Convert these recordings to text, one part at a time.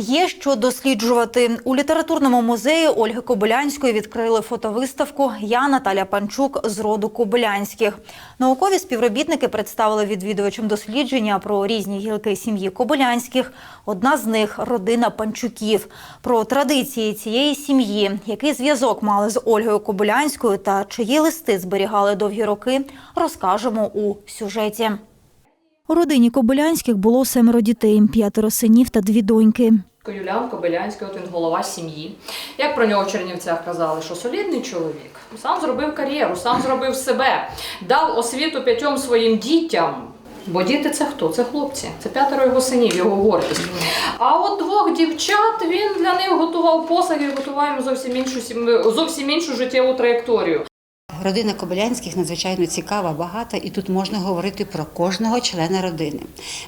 Є що досліджувати у літературному музеї Ольги Кобилянської відкрили фотовиставку Я Наталя Панчук з роду Кобилянських. Наукові співробітники представили відвідувачам дослідження про різні гілки сім'ї Кобилянських. Одна з них родина Панчуків. Про традиції цієї сім'ї, який зв'язок мали з Ольгою Кобилянською та чиї листи зберігали довгі роки, розкажемо у сюжеті. У родині Кобилянських було семеро дітей, п'ятеро синів та дві доньки. Юліан Кобилянський, от він голова сім'ї. Як про нього в Чернівцях казали, що солідний чоловік, сам зробив кар'єру, сам зробив себе, дав освіту п'ятьом своїм дітям. Бо діти це хто? Це хлопці, це п'ятеро його синів, його гордість. А от двох дівчат він для них готував посаги, готував їм зовсім іншу сім- зовсім іншу життєву траєкторію. Родина Кобилянських надзвичайно цікава, багата, і тут можна говорити про кожного члена родини.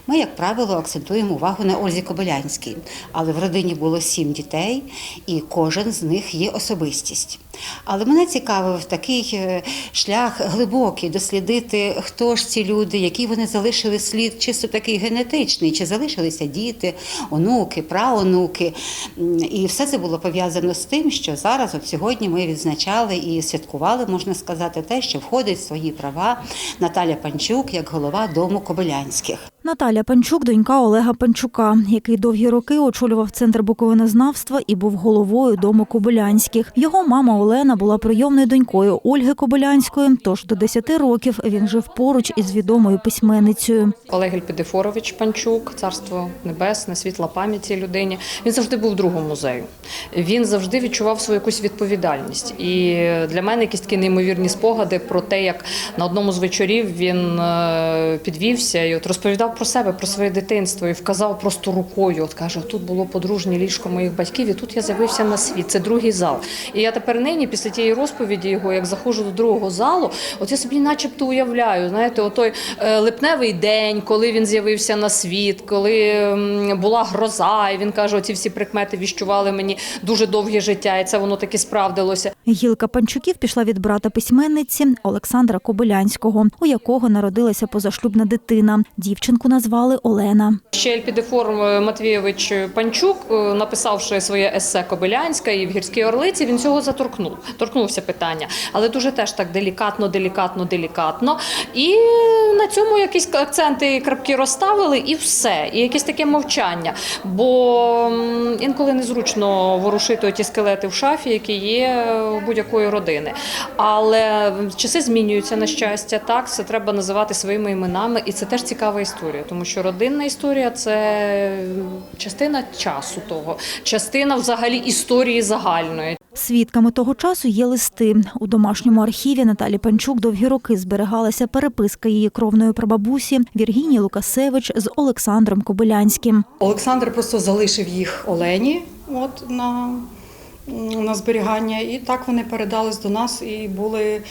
Ми, як правило, акцентуємо увагу на Ользі Кобилянській, але в родині було сім дітей, і кожен з них є особистість. Але мене цікавив такий е, шлях глибокий дослідити, хто ж ці люди, який вони залишили слід, чисто такий генетичний, чи залишилися діти, онуки, праонуки. І все це було пов'язано з тим, що зараз, от сьогодні, ми відзначали і святкували, можна сказати, те, що входить в свої права Наталя Панчук як голова дому Кобилянських. Наталя Панчук, донька Олега Панчука, який довгі роки очолював центр буковинознавства і був головою дому Кобилянських. Його мама Олена була прийомною донькою Ольги Кобилянської. Тож до 10 років він жив поруч із відомою письменницею. Олег Ельпідифорович Панчук, царство небесне, світла пам'яті людині. Він завжди був другом музею. Він завжди відчував свою якусь відповідальність. І для мене якісь такі неймовірні спогади про те, як на одному з вечорів він е, підвівся і от розповідав про себе, про своє дитинство і вказав просто рукою. От каже: тут було подружнє ліжко моїх батьків, і тут я з'явився на світ. Це другий зал. І я тепер нині, після тієї розповіді його, як заходжу до другого залу, от я собі, начебто, уявляю, знаєте, отой е, липневий день, коли він з'явився на світ, коли була гроза, і він каже, оці всі прикмети віщували мені дуже довге життя, і це воно таки справдилося. Гілка Панчуків пішла від брата письменниці Олександра Кобилянського, у якого народилася позашлюбна дитина. Дівчинку назвали Олена. Ще Ельпідеформ Матвійович Панчук, е, написавши своє есе Кобилянська і в гірській орлиці, він цього заторкнув. Торкнувся питання, але дуже теж так делікатно, делікатно, делікатно. І на цьому якісь акценти і крапки розставили, і все. І якесь таке мовчання. Бо інколи незручно ворушити ті скелети в шафі, які є у будь-якої родини. Але часи змінюються на щастя. Так, це треба називати своїми іменами, і це теж цікава історія, тому що родинна історія це частина часу того, частина взагалі історії загальної. Свідками того часу є листи. У домашньому архіві Наталі Панчук довгі роки зберігалася переписка її кровної прабабусі Віргінії Лукасевич з Олександром Кобилянським. Олександр просто залишив їх Олені от, на, на зберігання, і так вони передались до нас і були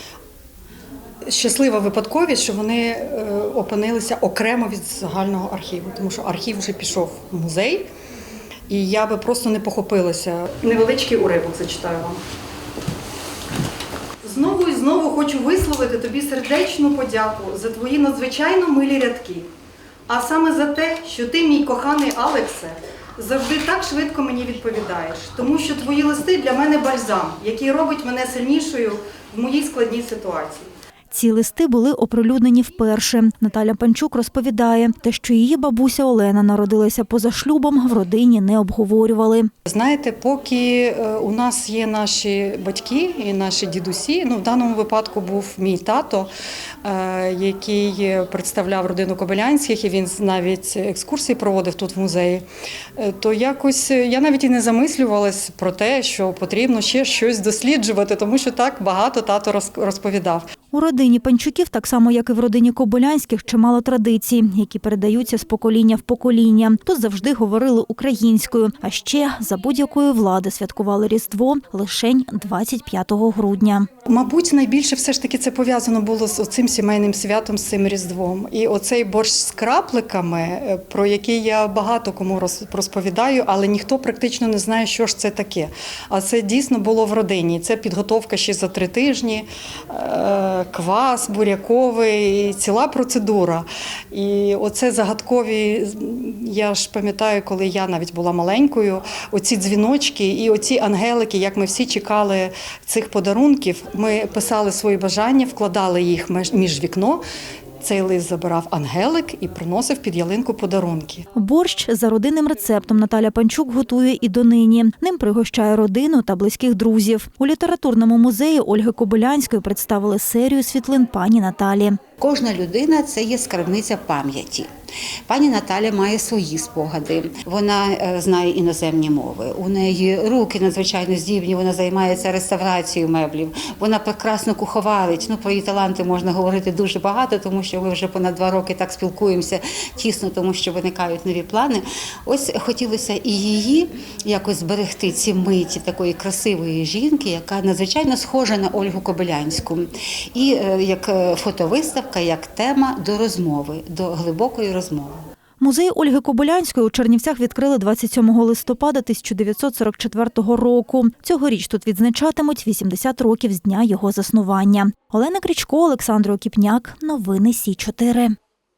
щаслива випадковість, що вони е, опинилися окремо від загального архіву, тому що архів вже пішов в музей, і я би просто не похопилася. Невеличкий уривок зачитаю вам. Знову і знову хочу висловити тобі сердечну подяку за твої надзвичайно милі рядки. А саме за те, що ти, мій коханий Алексе, завжди так швидко мені відповідаєш, тому що твої листи для мене бальзам, який робить мене сильнішою в моїй складній ситуації. Ці листи були оприлюднені вперше. Наталя Панчук розповідає, те, що її бабуся Олена народилася поза шлюбом, в родині не обговорювали. Знаєте, поки е, у нас є наші батьки і наші дідусі, ну в даному випадку був мій тато, е, який представляв родину Кобилянських, і він навіть екскурсії проводив тут в музеї. е, То якось я навіть і не замислювалась про те, що потрібно ще щось досліджувати, тому що так багато тато роз- розповідав. У родині Панчуків, так само як і в родині Кобилянських, чимало традицій, які передаються з покоління в покоління. Тут завжди говорили українською, а ще за будь-якої влади святкували Різдво лишень 25 грудня. Мабуть, найбільше все ж таки це пов'язано було з цим сімейним святом, з цим Різдвом. І оцей борщ з крапликами, е, про який я багато кому роз- розповідаю, але ніхто практично не знає, що ж це таке. А це дійсно було в родині. Це підготовка ще за три тижні. Квас буряковий, ціла процедура. І оце загадкові. Я ж пам'ятаю, коли я навіть була маленькою, оці дзвіночки і оці ангелики, як ми всі чекали цих подарунків. Ми писали свої бажання, вкладали їх між вікно. Цей лист забирав ангелик і приносив під ялинку подарунки. Борщ за родинним рецептом Наталя Панчук готує і донині. Ним пригощає родину та близьких друзів. У літературному музеї Ольги Кобилянської представили серію світлин пані Наталі. Кожна людина це є скарбниця пам'яті. Пані Наталя має свої спогади. Вона е, знає іноземні мови. У неї руки надзвичайно здібні. Вона займається реставрацією меблів. Вона прекрасно куховарить. Ну про її таланти можна говорити дуже багато, тому що ми вже понад два роки так спілкуємося тісно, тому що виникають нові плани. Ось хотілося і її якось зберегти ці миті такої красивої жінки, яка надзвичайно схожа на Ольгу Кобилянську. І е, як е, фотовиставка, як тема до розмови, до глибокої розмови. Музей Ольги Кобилянської у Чернівцях відкрили 27 листопада 1944 року. Цьогоріч тут відзначатимуть 80 років з дня його заснування. Олена Крічко, Олександр Окіпняк. Новини Сі 4